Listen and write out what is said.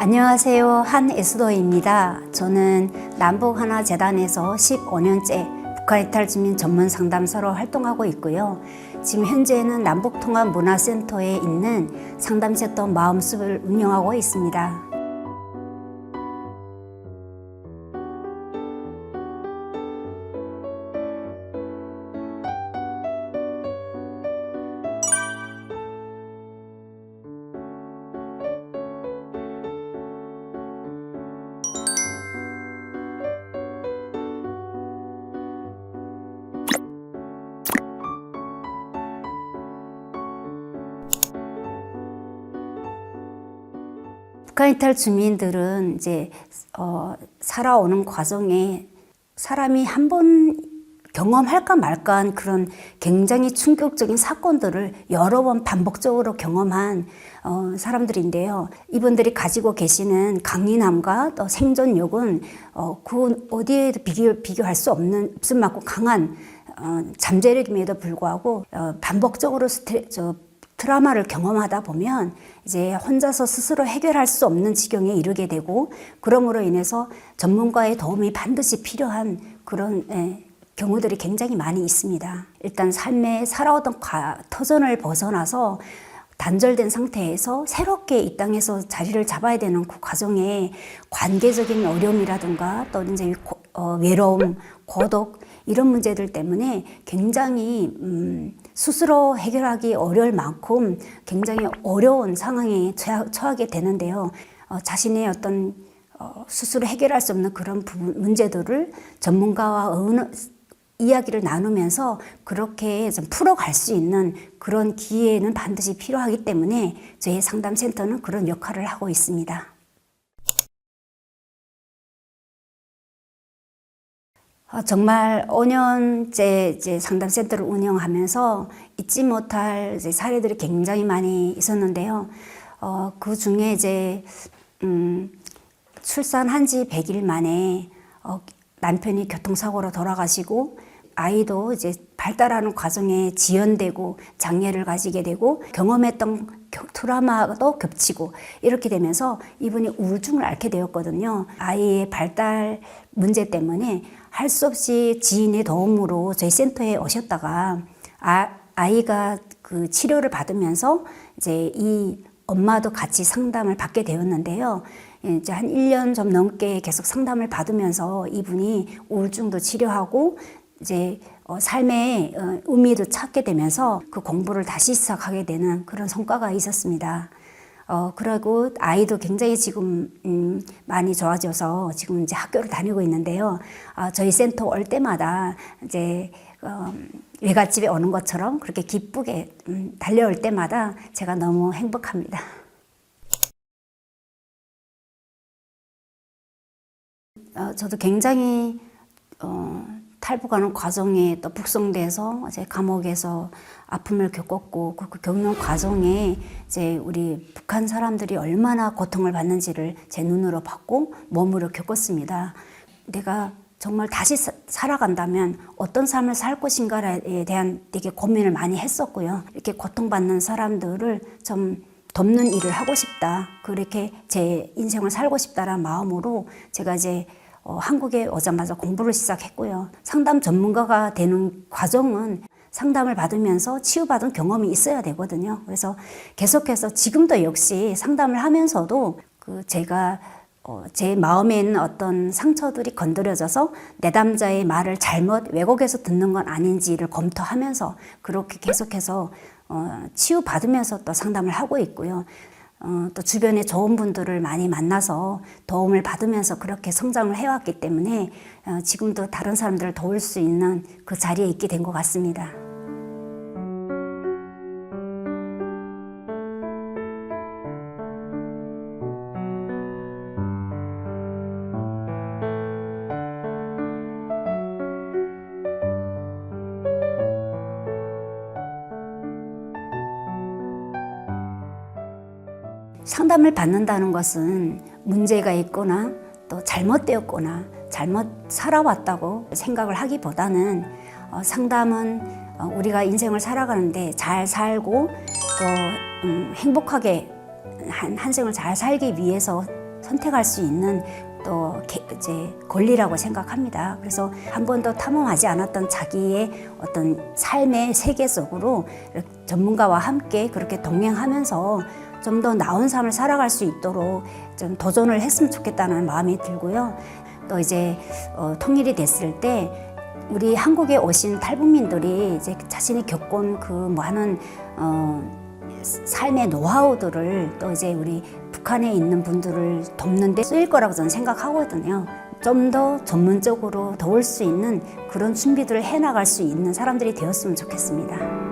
안녕하세요. 한에스도입니다. 저는 남북하나재단에서 15년째 북한 이탈 주민 전문 상담사로 활동하고 있고요. 지금 현재는 남북통합문화센터에 있는 상담센터 마음숲을 운영하고 있습니다. 북한 이탈 주민들은 이제 어, 살아오는 과정에 사람이 한 번 경험할까 말까한 그런 굉장히 충격적인 사건들을 여러 번 반복적으로 경험한 어, 사람들인데요. 이분들이 가지고 계시는 강인함과 또 생존력은 어, 그 어디에도 비교, 비교할 수 없는 없을 만큼 강한 어, 잠재력임에도 불구하고 어, 반복적으로 스트레, 저, 트라우마를 경험하다 보면 이제 혼자서 스스로 해결할 수 없는 지경에 이르게 되고 그러므로 인해서 전문가의 도움이 반드시 필요한 그런 예, 경우들이 굉장히 많이 있습니다. 일단 삶에 살아오던 과, 터전을 벗어나서 단절된 상태에서 새롭게 이 땅에서 자리를 잡아야 되는 그 과정에 관계적인 어려움이라든가 또 이제 고- 어, 외로움, 고독 이런 문제들 때문에 굉장히 음, 스스로 해결하기 어려울 만큼 굉장히 어려운 상황에 처하- 처하게 되는데요. 어, 자신의 어떤 어, 스스로 해결할 수 없는 그런 부분, 문제들을 전문가와 어느 이야기를 나누면서 그렇게 좀 풀어갈 수 있는 그런 기회는 반드시 필요하기 때문에 저희 상담센터는 그런 역할을 하고 있습니다. 어, 정말 5년째 이제 상담센터를 운영하면서 잊지 못할 사례들이 굉장히 많이 있었는데요. 어, 그 중에 이제, 음, 출산한 지 100일 만에 어, 남편이 교통사고로 돌아가시고 아이도 이제 발달하는 과정에 지연되고 장애를 가지게 되고 경험했던 겨- 트라우마도 겹치고 이렇게 되면서 이분이 우울증을 앓게 되었거든요. 아이의 발달 문제 때문에 할 수 없이 지인의 도움으로 저희 센터에 오셨다가 아, 아이가 그 치료를 받으면서 이제 이 엄마도 같이 상담을 받게 되었는데요. 이제 한 1년 좀 넘게 계속 상담을 받으면서 이분이 우울증도 치료하고 이제 어, 삶의 어, 의미도 찾게 되면서 그 공부를 다시 시작하게 되는 그런 성과가 있었습니다. 어, 그리고 아이도 굉장히 지금, 음, 많이 좋아져서 지금 이제 학교를 다니고 있는데요. 아, 저희 센터 올 때마다 이제, 어, 외갓집에 오는 것처럼 그렇게 기쁘게 음, 달려올 때마다 제가 너무 행복합니다. 어, 저도 굉장히 어, 탈북하는 과정에 또 북송돼서 이제 감옥에서 아픔을 겪었고 그, 그 겪는 과정에 이제 우리 북한 사람들이 얼마나 고통을 받는지를 제 눈으로 봤고 몸으로 겪었습니다. 내가 정말 다시 사- 살아간다면 어떤 삶을 살 것인가에 대한 되게 고민을 많이 했었고요. 이렇게 고통받는 사람들을 좀 돕는 일을 하고 싶다. 그렇게 제 인생을 살고 싶다라는 마음으로 제가 이제 어, 한국에 오자마자 공부를 시작했고요. 상담 전문가가 되는 과정은 상담을 받으면서 치유받은 경험이 있어야 되거든요. 그래서 계속해서 지금도 역시 상담을 하면서도 그 제가 어, 제 마음에 있는 어떤 상처들이 건드려져서 내담자의 말을 잘못 왜곡해서 듣는 건 아닌지를 검토하면서 그렇게 계속해서 어, 치유받으면서 또 상담을 하고 있고요. 어, 또 주변에 좋은 분들을 많이 만나서 도움을 받으면서 그렇게 성장을 해왔기 때문에 어, 지금도 다른 사람들을 도울 수 있는 그 자리에 있게 된 것 같습니다. 상담을 받는다는 것은 문제가 있거나 또 잘못되었거나 잘못 살아왔다고 생각을 하기보다는 어, 상담은 어, 우리가 인생을 살아가는데 잘 살고 또 음, 행복하게 한, 한 생을 잘 살기 위해서 선택할 수 있는 또 개- 이제 권리라고 생각합니다. 그래서 한 번도 탐험하지 않았던 자기의 어떤 삶의 세계 속으로 전문가와 함께 그렇게 동행하면서 좀 더 나은 삶을 살아갈 수 있도록 좀 도전을 했으면 좋겠다는 마음이 들고요. 또 이제 어, 통일이 됐을 때 우리 한국에 오신 탈북민들이 이제 자신이 겪은 그 많은 어, 삶의 노하우들을 또 이제 우리 북한에 있는 분들을 돕는데 쓰일 거라고 저는 생각하거든요. 좀 더 전문적으로 도울 수 있는 그런 준비들을 해나갈 수 있는 사람들이 되었으면 좋겠습니다.